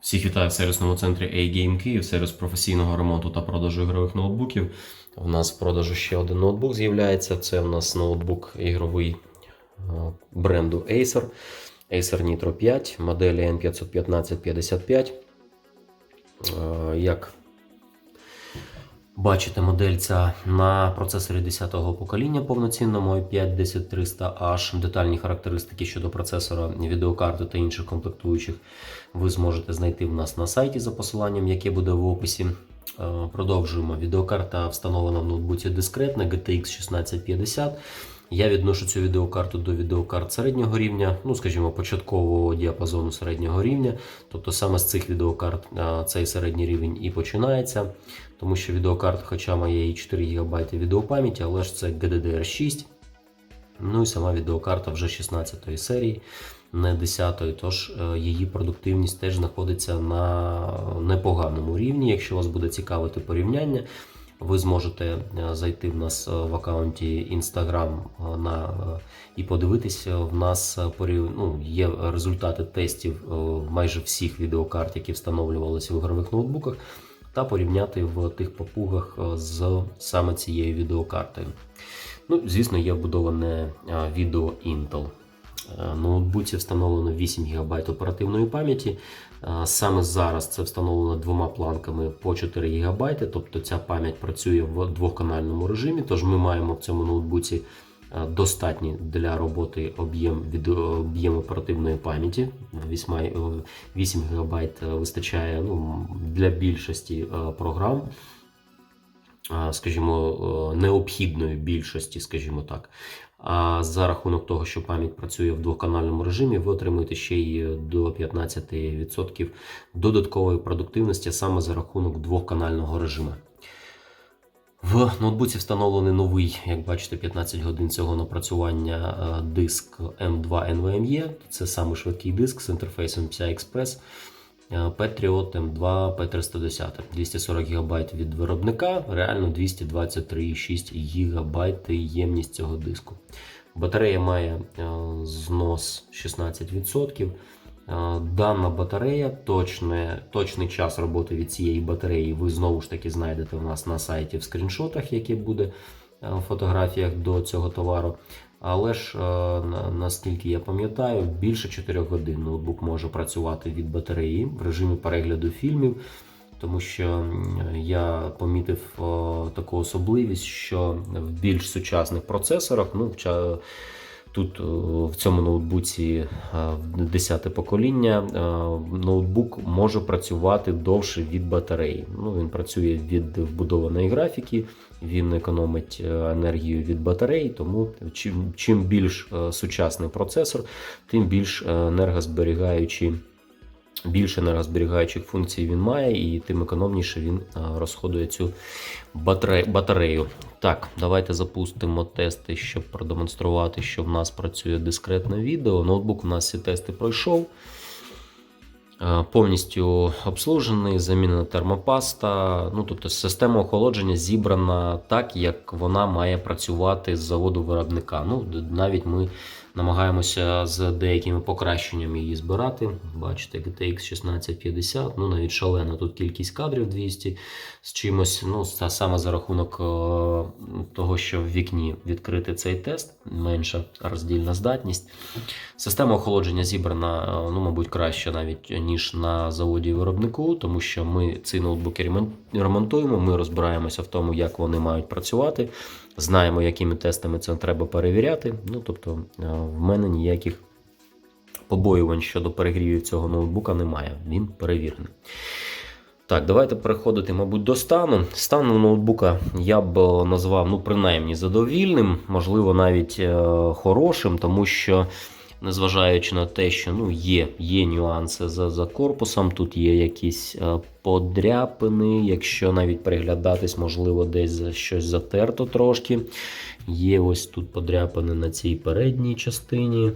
Всіх вітаю в сервісному центрі A-Game Київ, сервіс професійного ремонту та продажу ігрових ноутбуків. У нас в продажу ще один ноутбук з'являється. Це у нас ноутбук ігровий е, бренду Acer. Acer Nitro 5, моделі N51555. Е, Як бачите, модель ця на процесорі 10-го покоління повноцінному i5 10300H. Детальні характеристики щодо процесора, відеокарти та інших комплектуючих ви зможете знайти в нас на сайті за посиланням, яке буде в описі. Е, Продовжуємо. Відеокарта встановлена в ноутбуці дискретна GTX 1650. Я відношу цю відеокарту до відеокарт середнього рівня, ну скажімо, початкового діапазону середнього рівня. Тобто саме з цих відеокарт цей середній рівень і починається, тому що відеокарта, хоча має і 4 ГБ відеопам'яті, але ж це GDDR6. Ну і сама відеокарта вже 16 серії, не 10 тож е, її продуктивність теж знаходиться на непоганому рівні. Якщо вас буде цікавити порівняння, ви зможете е, зайти в нас е, в аккаунті Instagram е, на, і подивитися. В нас ну, є результати тестів майже всіх відеокарт, які встановлювалися в ігрових ноутбуках, та порівняти в тих папугах е, з саме цією відеокартою. Ну, звісно, є вбудоване відео Intel. Ноутбуці встановлено 8 ГБ оперативної пам'яті. Е, Саме зараз це встановлено двома планками по 4 ГБ, тобто ця пам'ять працює в двохканальному режимі. Тож ми маємо в цьому ноутбуці е, достатній для роботи об'єм відео- об'єм оперативної пам'яті. 8, е, 8 ГБ вистачає ну, для більшості е, програм скажімо, е, необхідної більшості, скажімо так. А за рахунок того, що пам'ять працює в двоканальному режимі, ви отримуєте ще й до 15% додаткової продуктивності саме за рахунок двоканального режиму. В ноутбуці встановлений новий, як бачите, 15 годин цього напрацювання е, диск M2 NVMe. Це саме швидкий диск з інтерфейсом PCI Express. Patriot M2 P310 240 ГБ від виробника, реально 223,6 ГБ ємність цього диску. Батарея має е, знос 16%. Е, Дана батарея, точне, точний час роботи від цієї батареї ви знову ж таки знайдете у нас на сайті в скріншотах, які буде е, в фотографіях до цього товару. Але ж, е, наскільки я пам'ятаю, більше 4 годин ноутбук може працювати від батареї в режимі перегляду фільмів, тому що я помітив е, таку особливість, що в більш сучасних процесорах, ну, Тут е, в цьому ноутбуці 10 покоління ноутбук може працювати довше від батареї. Ну, він працює від вбудованої графіки, він економить е, енергію від батареї, тому чим, чим більш е, сучасний процесор, тим більш е, енергозберігаючі. Більше енергозберігаючих функцій він має, і тим економніше він розходує цю батаре- батарею. Так, давайте запустимо тести, щоб продемонструвати, що в нас працює дискретне відео. Ноутбук у нас всі тести пройшов. Е, Повністю обслужений, замінена термопаста. Ну, тобто система охолодження зібрана так, як вона має працювати з заводу виробника. Ну, навіть ми намагаємося з деякими покращеннями її збирати. Бачите, GTX 1650, ну навіть шалена тут кількість кадрів 200 з чимось. Ну, саме за рахунок е, того, що в вікні відкрити цей тест, менша роздільна здатність. Система охолодження зібрана, е, ну, мабуть, краще навіть ніж на заводі виробнику, тому що ми ці ноутбуки ремонтуємо, ми розбираємося в тому, як вони мають працювати, знаємо, якими тестами це треба перевіряти. Ну, тобто, е, в мене ніяких побоювань щодо перегрівів цього ноутбука немає. Він перевірений. Так, давайте переходити, мабуть, до стану. Стан ноутбука я б е, назвав ну, принаймні задовільним, можливо, навіть е, хорошим, тому що, незважаючи на те, що ну, є, є нюанси за, за корпусом, тут є якісь е, подряпини, якщо навіть переглядатись, можливо, десь за щось затерто трошки. Є ось тут подряпини на цій передній частині.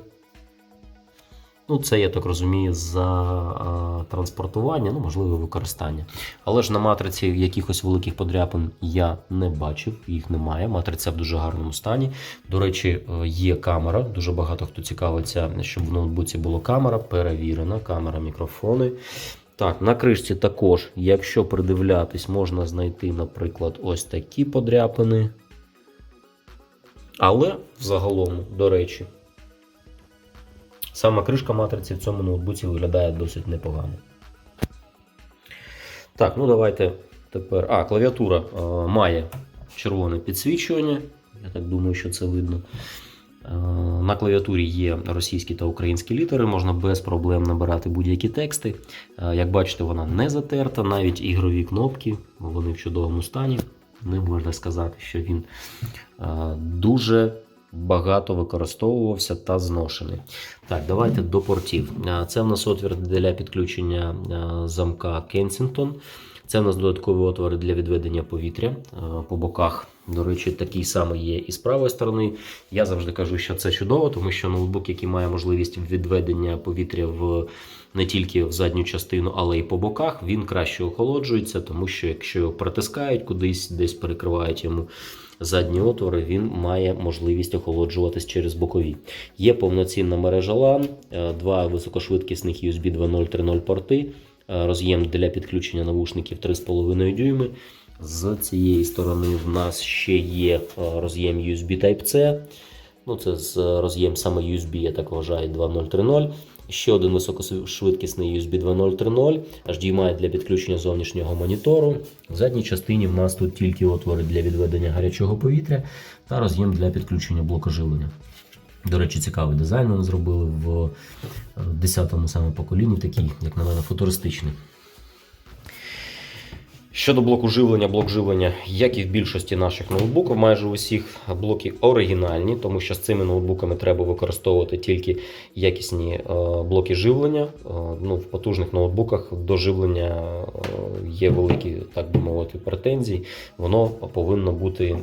Ну, це, я так розумію, за транспортування, ну, можливо, використання. Але ж на матриці якихось великих подряпин я не бачив, їх немає. Матриця в дуже гарному стані. До речі, е, є камера. Дуже багато хто цікавиться, щоб в ноутбуці була камера, перевірена, камера, мікрофони. Так, на кришці також, якщо придивлятись, можна знайти, наприклад, ось такі подряпини. Але взагалом, до речі, сама кришка матриці в цьому ноутбуці виглядає досить непогано. Так, ну давайте тепер. А, клавіатура е, має червоне підсвічування. Я так думаю, що це видно. Е, На клавіатурі є російські та українські літери, можна без проблем набирати будь-які тексти. Е, Як бачите, вона не затерта, навіть ігрові кнопки, вони в чудовому стані. Не можна сказати, що він е, дуже багато використовувався та зношений. Так, давайте до портів. Це в нас отвір для підключення замка Kensington. Це в нас додаткові отвори для відведення повітря по боках. До речі, такий самий є і з правої сторони. Я завжди кажу, що це чудово, тому що ноутбук, який має можливість відведення повітря в не тільки в задню частину, але й по боках, він краще охолоджується, тому що якщо його притискають кудись, десь перекривають йому задні отвори, він має можливість охолоджуватись через бокові. Є повноцінна мережа LAN, е, два високошвидкісних USB 2.0 3.0 порти, е, роз'єм для підключення навушників 3,5 дюйми. З цієї сторони в нас ще є е, роз'єм USB Type-C. Ну, це з роз'єм саме USB, я так вважаю, 2.0.3.0. Ще один високошвидкісний USB 2.0.3.0, HDMI для підключення зовнішнього монітору. В задній частині в нас тут тільки отвори для відведення гарячого повітря та роз'єм для підключення блоку живлення. До речі, цікавий дизайн вони зробили в 10-му саме поколінні, такий, як на мене, футуристичний. Щодо блоку живлення, блок живлення, як і в більшості наших ноутбуків, майже у всіх блоки оригінальні, тому що з цими ноутбуками треба використовувати тільки якісні е, блоки живлення. Е, ну, в потужних ноутбуках до живлення е, є великі, так би мовити, претензії. Воно повинно бути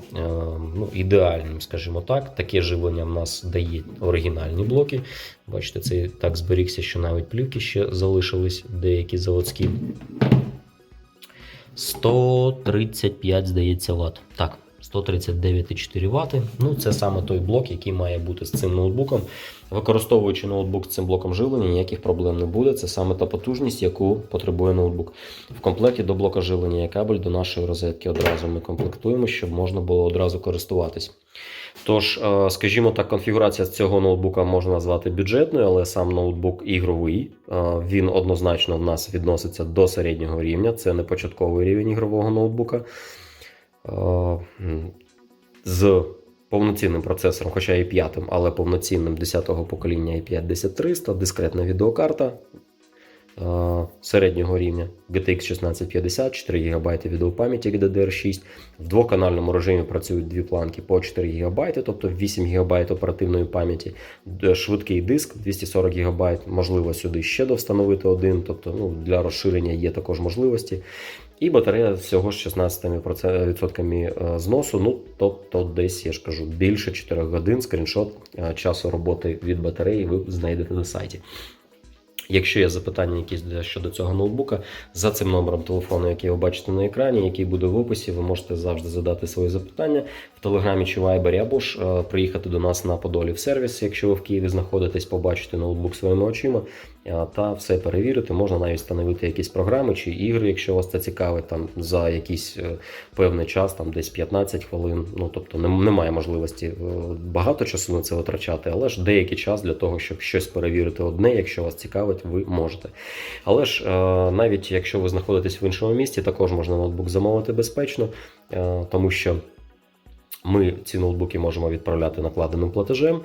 ну, ідеальним, скажімо так. Таке живлення в нас дає оригінальні блоки. Бачите, це так зберігся, що навіть плівки ще залишились, деякі заводські. 135, здається, Вт. Так, 139,4 Вт. Ну, це саме той блок, який має бути з цим ноутбуком. Використовуючи ноутбук з цим блоком живлення, ніяких проблем не буде. Це саме та потужність, яку потребує ноутбук. В комплекті до блока живлення є кабель до нашої розетки. Одразу ми комплектуємо, щоб можна було одразу користуватись. Тож, е, скажімо так, конфігурація цього ноутбука можна назвати бюджетною, але сам ноутбук ігровий. Е, Він однозначно в нас відноситься до середнього рівня. Це не початковий рівень ігрового ноутбука. Е, З повноцінним процесором, хоча і п'ятим, але повноцінним 10-го покоління i5 10300, дискретна відеокарта е, середнього рівня GTX 1650, 4 ГБ відеопам'яті DDR6. В двоканальному режимі працюють дві планки по 4 ГБ, тобто 8 ГБ оперативної пам'яті, швидкий диск 240 ГБ, можливо сюди ще довстановити один, тобто ну, для розширення є також можливості. І батарея всього з 16% е, зносу, ну тобто десь, я ж кажу, більше 4 годин скріншот е, часу роботи від батареї ви знайдете на сайті. Якщо є запитання якісь щодо цього ноутбука, за цим номером телефону, який ви бачите на екрані, який буде в описі, ви можете завжди задати свої запитання в Телеграмі чи Вайбері, або ж е, приїхати до нас на Подолі в сервіс, якщо ви в Києві знаходитесь, побачити ноутбук своїми очима та все перевірити. Можна навіть встановити якісь програми чи ігри, якщо вас це цікавить, там за якийсь е, певний час, там десь 15 хвилин. Ну тобто немає можливості е, багато часу на це витрачати, але ж деякий час для того, щоб щось перевірити одне, якщо вас цікавить, ви можете. Але ж е, навіть якщо ви знаходитесь в іншому місті, також можна ноутбук замовити безпечно, е, тому що ми ці ноутбуки можемо відправляти накладеним платежем.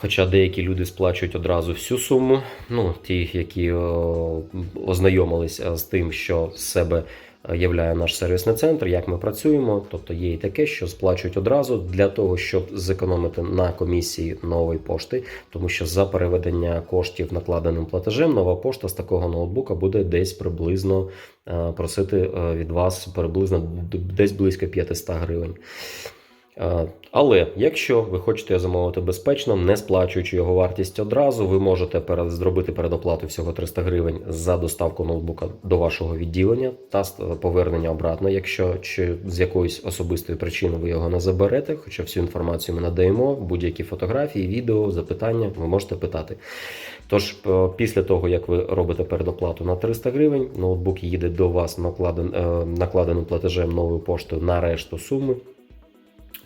Хоча деякі люди сплачують одразу всю суму, ну ті, які е, ознайомилися з тим, що з себе е, являє наш сервісний центр, як ми працюємо. Тобто є і таке, що сплачують одразу для того, щоб зекономити на комісії нової пошти, тому що за переведення коштів накладеним платежем нова пошта з такого ноутбука буде десь приблизно е, просити е, від вас приблизно десь близько 500 гривень. Е, Але якщо ви хочете замовити безпечно, не сплачуючи його вартість одразу, ви можете зробити передоплату всього 300 гривень за доставку ноутбука до вашого відділення та повернення обратно, якщо чи з якоїсь особистої причини ви його не заберете. Хоча всю інформацію ми надаємо, будь-які фотографії, відео, запитання ви можете питати. Тож, е, після того, як ви робите передоплату на 300 гривень, ноутбук їде до вас накладен, е, накладеним платежем новою поштою на решту суми.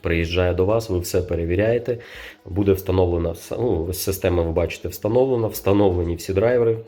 Приїжджає до вас, ви все перевіряєте. Буде встановлена ну, система, ви бачите, встановлена, встановлені всі драйвери.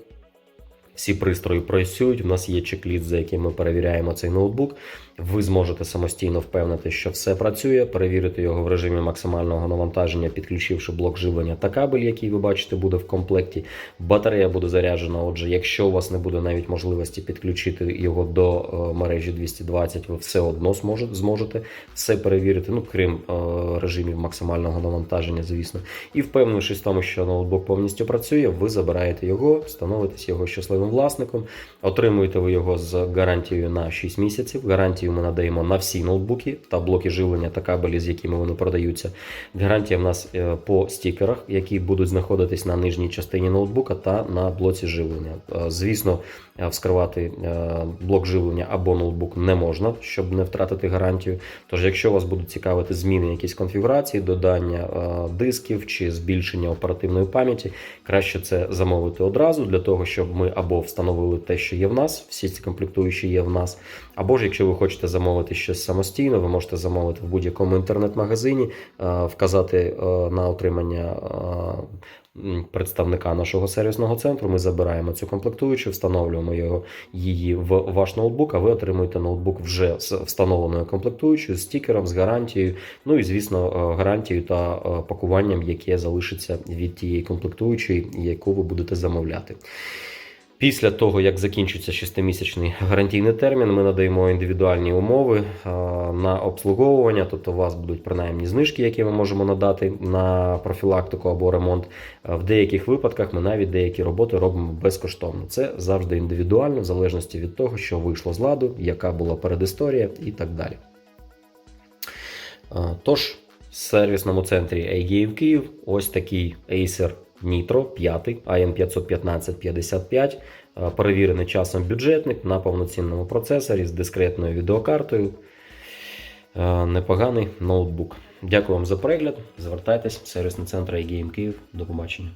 Всі пристрої працюють. У нас є чек-ліст, за яким ми перевіряємо цей ноутбук. Ви зможете самостійно впевнити, що все працює, перевірити його в режимі максимального навантаження, підключивши блок живлення та кабель, який ви бачите, буде в комплекті. Батарея буде заряджена. Отже, якщо у вас не буде навіть можливості підключити його до е, мережі 220, ви все одно зможете, все перевірити, ну крім е, режимів максимального навантаження, звісно. І впевнившись в тому, що ноутбук повністю працює, ви забираєте його, становитесь його щасливим власником, отримуєте ви його з гарантією на 6 місяців. Гарантію ми надаємо на всі ноутбуки та блоки живлення та кабелі, з якими вони продаються. Гарантія в нас е, по стікерах, які будуть знаходитись на нижній частині ноутбука та на блоці живлення. Е, Звісно, вскривати е, блок живлення або ноутбук не можна, щоб не втратити гарантію. Тож, якщо вас будуть цікавити зміни якісь конфігурації, додання е, дисків чи збільшення оперативної пам'яті, краще це замовити одразу для того, щоб ми або встановили те, що є в нас, всі ці комплектуючі є в нас, або ж якщо ви хочете замовити щось самостійно, ви можете замовити в будь-якому інтернет-магазині, е, вказати е, на отримання. Представника нашого сервісного центру ми забираємо цю комплектуючу, встановлюємо його її в ваш ноутбук, а ви отримуєте ноутбук вже з встановленою комплектуючою, з стікером, з гарантією, ну і звісно, е, гарантією та е, пакуванням, яке залишиться від тієї комплектуючої, яку ви будете замовляти. Після того, як закінчиться 6-місячний гарантійний термін, ми надаємо індивідуальні умови е, на обслуговування, тобто у вас будуть принаймні знижки, які ми можемо надати на профілактику або ремонт. Е, В деяких випадках ми навіть деякі роботи робимо безкоштовно. Це завжди індивідуально, в залежності від того, що вийшло з ладу, яка була передісторія і так далі. Е, Тож, в сервісному центрі AGAVE Київ ось такий Acer Nitro 5 AM515-55, е, перевірений часом бюджетник на повноцінному процесорі з дискретною відеокартою. Е, Непоганий ноутбук. Дякую вам за перегляд. Звертайтесь в сервісний центр Київ. До побачення.